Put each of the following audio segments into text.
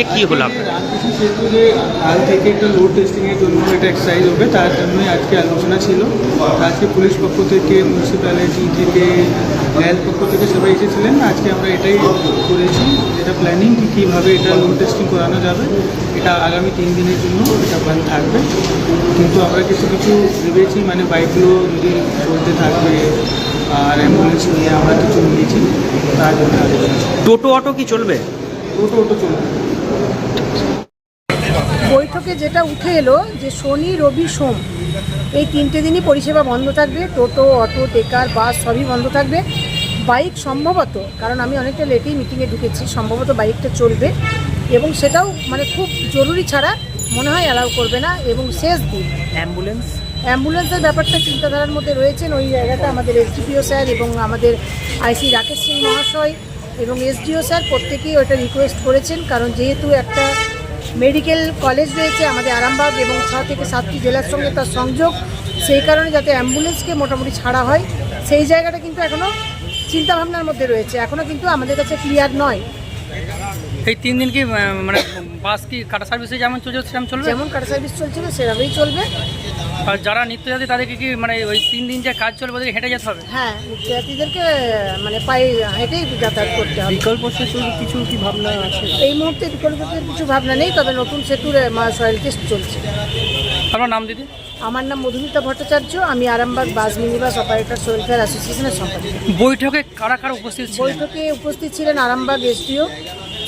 কে কি হলো রামকৃষ্ণ সেতুতে কাল থেকে একটা লোড টেস্টিংয়ের জন্য একটা এক্সারসাইজ হবে তার জন্যই আজকে আলোচনা ছিল। আজকে পুলিশ পক্ষ থেকে মিউনিসিপ্যালিটি থেকে রেল পক্ষ থেকে সবাই এসেছিলেন। আজকে আমরা এটাই করেছি যেটা প্ল্যানিং কি কীভাবে এটা লোড টেস্টিং করানো যাবে এটা আগামী তিন দিনের জন্য এটা বন্ধ থাকবে। কিন্তু আমরা কিছু কিছু ভেবেছি মানে বাইকগুলো যদি চলতে থাকবে আর অ্যাম্বুলেন্স নিয়ে আমরা কিছু নিয়েছি তার জন্য টোটো অটো কি চলবে? টোটো অটো চলবে। বৈঠকে যেটা উঠে এলো যে শনি রবি সোম এই তিনটে দিনই পরিষেবা বন্ধ থাকবে। টোটো অটো টেকার বাস সবই বন্ধ থাকবে। বাইক সম্ভবত কারণ আমি অনেকটা লেটেই মিটিংয়ে ঢুকেছি সম্ভবত বাইকটা চলবে এবং সেটাও মানে খুব জরুরি ছাড়া মনে হয় অ্যালাউ করবে না এবং শেষ দিন। অ্যাম্বুলেন্স? অ্যাম্বুলেন্সের ব্যাপারটা চিন্তাধারার মধ্যে রয়েছেন ওই জায়গাটা আমাদের এসডিপিও স্যার এবং আমাদের আইসি রাকেশ সিং মহাশয়। এবং এসডিও স্যার প্রত্যেকেই ওটা রিকোয়েস্ট করেছেন কারণ যেহেতু একটা মেডিকেল কলেজ রয়েছে আমাদের আরামবাগ এবং ছ থেকে সাতটি জেলার সঙ্গে তার সংযোগ সেই কারণে যাতে অ্যাম্বুলেন্সকে মোটামুটি ছাড়া হয় সেই জায়গাটা কিন্তু এখনও চিন্তাভাবনার মধ্যে রয়েছে। এখনও কিন্তু আমাদের কাছে ক্লিয়ার নয়। এই তিন দিন কি মানে বাস কি কাটা সার্ভিসে যেমন চলছে সেরকম চলবে? যেমন কাটা সার্ভিস চলছিল সেভাবেই চলবে। আর যারা নিত্যযাত্রী তাদেরকে কি মানে ওই তিন দিন যে কাজ চলবে ওদেরকে হেঁটে যেতে হবে? হ্যাঁ নিত্যযাত্রীদেরকে মানে পায়ে হেঁটেই যাতায়াত করতে হবে। বিকল্প সেতুর কিছু কি ভাবনা আছে? এই মুহূর্তে বিকল্পের কিছু ভাবনা নেই তবে নতুন সেতুর সয়েল টেস্ট চলছে। আপনার নাম দিদি? আমার নাম মধুমিতা ভট্টাচার্য আমি Arambagh bus minibus operators welfare অ্যাসোসিয়েশনের সম্পাদক। বৈঠকে কারা কারা উপস্থিত ছিলেন? বৈঠকে উপস্থিত ছিলেন আরামবাগ এসডিও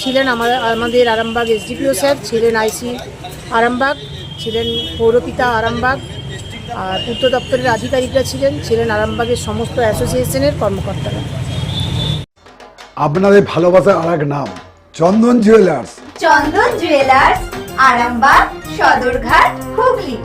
ছিলেন আমার আমাদের আরামবাগ এসডিপিও স্যার ছিলেন আইসি আরামবাগ ছিলেন পৌরপিতা আরামবাগ আর পূর্ত দপ্তরের আধিকারিকরা ছিলেন ছিলেন আরামবাগের সমস্ত অ্যাসোসিয়েশনের কর্মকর্তারা। আপনাদের ভালোবাসার আর এক নাম Chandan jewellers. Chandan jewellers Arambagh Sadarghat Hooghly.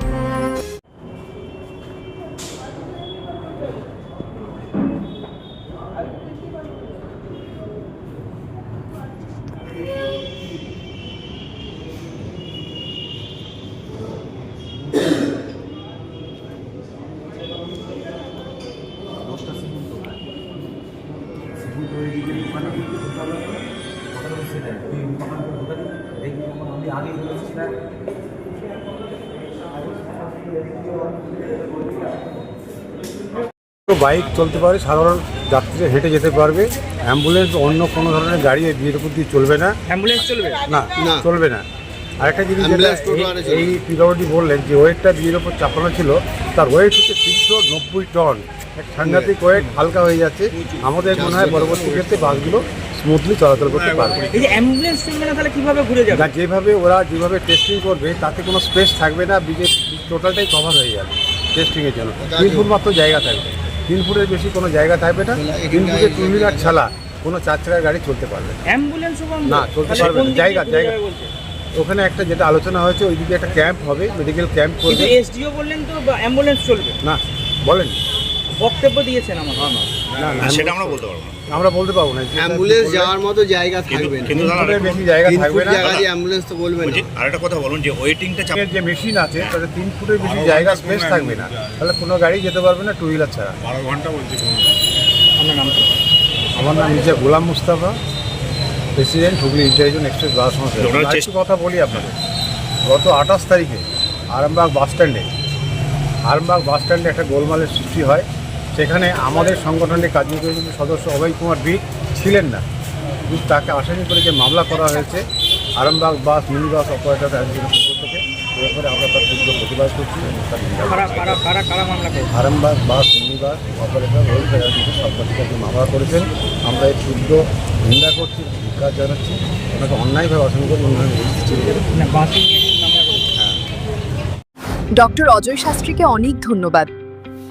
Bike চলতে পারে সাধারণ যাত্রীরা হেঁটে যেতে পারবে। অ্যাম্বুলেন্স অন্য কোনো ধরনের গাড়ি এই বিয়ের উপর দিয়ে চলবে না। অ্যাম্বুলেন্স চলবে? না চলবে না। আরেকটা জিনিস যেটা এই- পিলাবটি বললেন যে ওয়েটটা বিয়ের ওপর চাপানো ছিল তার ওয়েট হচ্ছে তিনশো নব্বই টন। এক সাংঘাতিক ওয়েট হালকা হয়ে যাচ্ছে। আমাদের মনে হয় পরবর্তী ক্ষেত্রে বাসগুলো স্মুথলি চলাচল করতে পারবে। এই যে অ্যাম্বুলেন্স চলবে না তাহলে কীভাবে ঘুরে যাবে? না যেভাবে ওরা যেভাবে টেস্টিং করবে তাতে কোনো স্পেস থাকবে না ব্রিজের টোটালটাই কভার হয়ে যাবে টেস্টিংয়ের জন্য। তিন ফুট মাত্র জায়গা থাকবে। তিন ফুটের বেশি কোনো জায়গা থাকবে না। তিন ফুটের টু হুইলার ছাড়া কোনো চার চাকার গাড়ি চলতে পারবে না। অ্যাম্বুলেন্স না চলতে পারবে না। জায়গা জায়গা। ওখানে একটা যেটা আলোচনা হয়েছে ওইদিকে একটা ক্যাম্প হবে মেডিকেল ক্যাম্প করবে। এসডিও বললেন তো অ্যাম্বুলেন্স চলবে? না বলেন বক্তব্য দিয়েছেন আমার না। সেটা আমরা বলতে পারব না। আমরা বলতে পারব না অ্যাম্বুলেন্স যাওয়ার মতো জায়গা থাকবে কিন্তু বেশি জায়গা থাকবে না। জায়গা দিয়ে অ্যাম্বুলেন্স তো বলবে না। বলছি আরেকটা কথা বলুন যে ওয়েটিংটা যে মেশিন আছে তাতে তিন ফুটের বেশি জায়গা স্পেস থাকবে না। তাহলে কোনো গাড়ি যেতে পারবে না টু হুইলার ছাড়া। বারো ঘণ্টা বলছি আপনার নাম আমার নাম Golam Mustafa president Hooghly express bus সংস্থা। কথা বলি আপনাদের। গত আঠাশ তারিখে আরামবাগ বাস স্ট্যান্ডে আরামবাগ বাস স্ট্যান্ডে একটা গোলমালের সৃষ্টি হয়। সেখানে আমাদের সংগঠনের কার্যকরী সদস্য অভয় কুমার বি ছিলেন না। কিন্তু তাকে আসামি করে যে মামলা করা হয়েছে Arambagh bus mini bus operator থেকে ব্যাপারে আমরা তার তীব্র প্রতিবাদ করছি। কারা কারা কারা কারা আরামবাগ বাস মিনিবাস অপারেটর রোল ফেডারেশন মামলা করেছেন আমরা এই তীব্র নিন্দা করছি ধিকার জানাচ্ছি। ওনাকে অন্যায়ভাবে অসংখ্য উন্নয়ন না বাসে নিয়ে যে মামলা করেছে। ডক্টর অজয় শাস্ত্রীকে অনেক ধন্যবাদ।